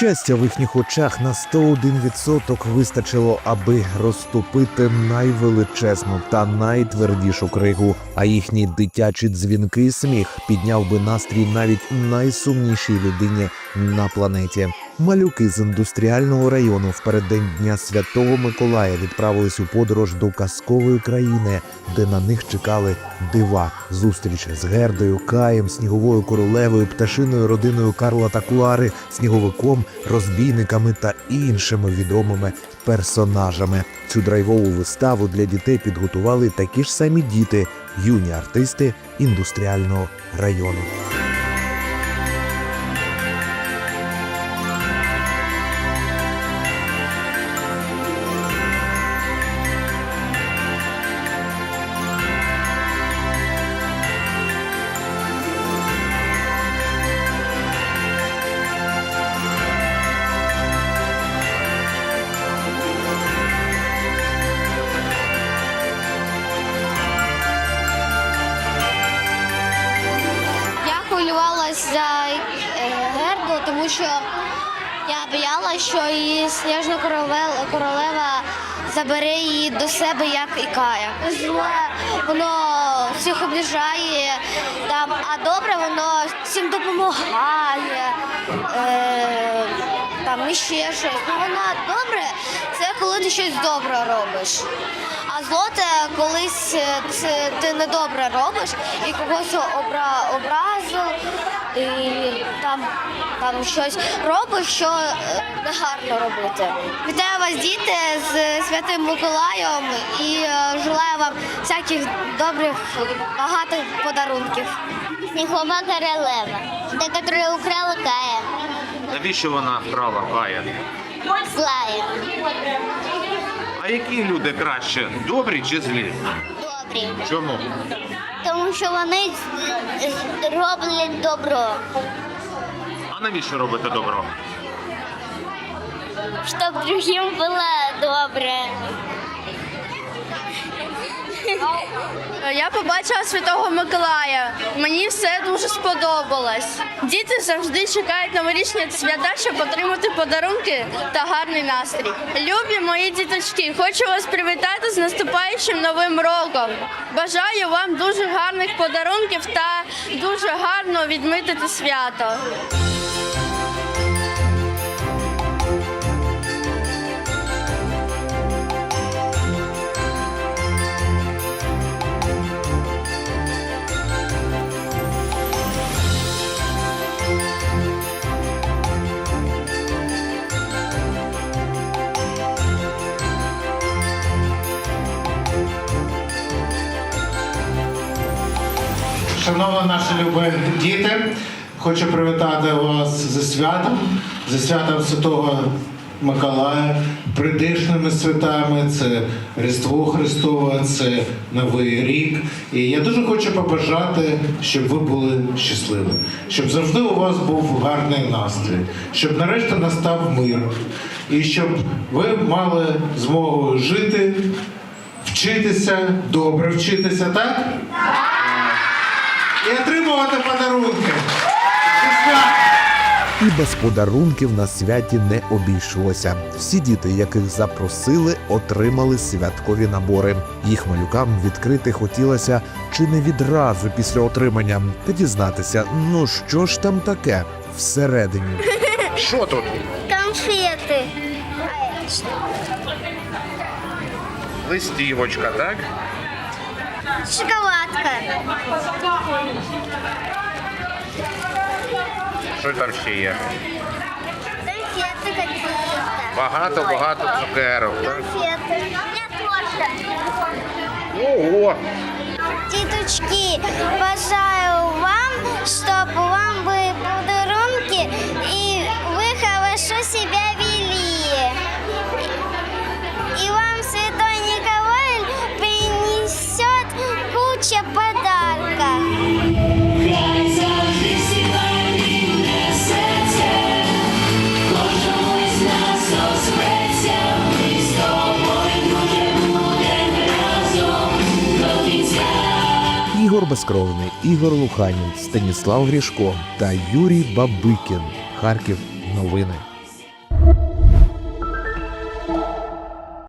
Щастя в їхніх очах на 101% вистачило, аби розтопити найвеличезну та найтвердішу кригу. А їхні дитячі дзвінки сміх підняв би настрій навіть найсумнішій людині на планеті. Малюки з індустріального району в переддень Дня Святого Миколая відправились у подорож до казкової країни, де на них чекали дива. Зустріч з Гердою, Каєм, сніговою королевою, пташиною родиною Карла та Клари, сніговиком, розбійниками та іншими відомими персонажами. Цю драйвову виставу для дітей підготували такі ж самі діти, юні артисти індустріального району. Що я боялася, що її сніжна королева, забере її до себе, як і Кая. Зле воно всіх обіжає, там, а добре воно всім допомагає. Е, там ще щось. Ну, вона добре, це коли ти щось добре робиш. А зло це колись е, це ти недобре робиш і когось обра, образив, і там, там щось робиш, що е, негарно робити. Вітаю вас, діти, з Святим Миколаєм і е, желаю вам всяких добрих, багатих подарунків. Снігова королева, та, яка украла Кая, Навіщо вона вкрала Кая? злая, А які люди краще? Добрі чи злі? добрі. Чому? Тому що вони роблять добро. А навіщо робити добро? Щоб другим було добре. Я побачила Святого Миколая. Мені все дуже сподобалось. Діти завжди чекають новорічні свята, щоб отримати подарунки та гарний настрій. Любі мої діточки, хочу вас привітати з наступаючим новим роком. Бажаю вам дуже гарних подарунків та дуже гарно відмітити свято. Шановні наші любі діти, хочу привітати вас зі святом, зі святом Святого Миколая, прийдешними святами, це Різдво Христове, це Новий рік. І я дуже хочу побажати, щоб ви були щасливі, щоб завжди у вас був гарний настрій, щоб нарешті настав мир, і щоб ви мали змогу жити, вчитися, добре вчитися, так? І отримувати подарунки. І без подарунків на святі не обійшлося. Всі діти, яких запросили, отримали святкові набори. Їх малюкам відкрити хотілося чи не відразу після отримання, та дізнатися, ну що ж там таке всередині. Що тут? Конфети. Листівочка, так? Шоколадка. Що там ще є? Конфети какие-то. Багато-багато цукерок. Конфети. Я тоже. Ого! Діточки, Безкровний, Ігор Луханін, Станіслав Грішко та Юрій Бабикін. Харків. Новини.